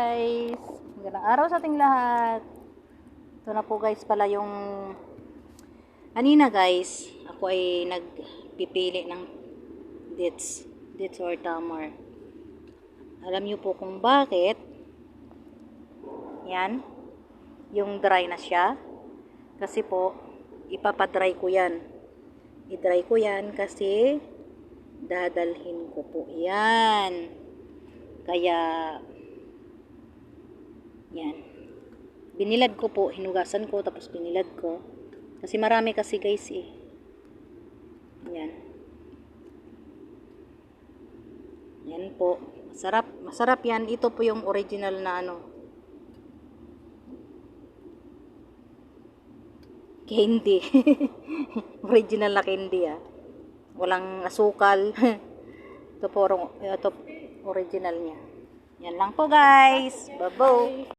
Guys, magandang araw sa ating lahat. Ito na po guys pala yung Anina guys, ako ay nagpipili ng dates, dates or tamar. Alam niyo po kung bakit? Yan. Yung dry na siya. Kasi po, ipapadry ko yan. I-dry ko yan kasi dadalhin ko po yan. Kaya, yan. Binilad ko po, hinugasan ko, tapos binilad ko. Kasi marami kasi guys eh. Yan. Yan po. Masarap. Masarap yan. Ito po yung original na ano. Candy. original na candy ah. Walang asukal. ito po, ito original niya. Yan lang po guys. Bye-bye.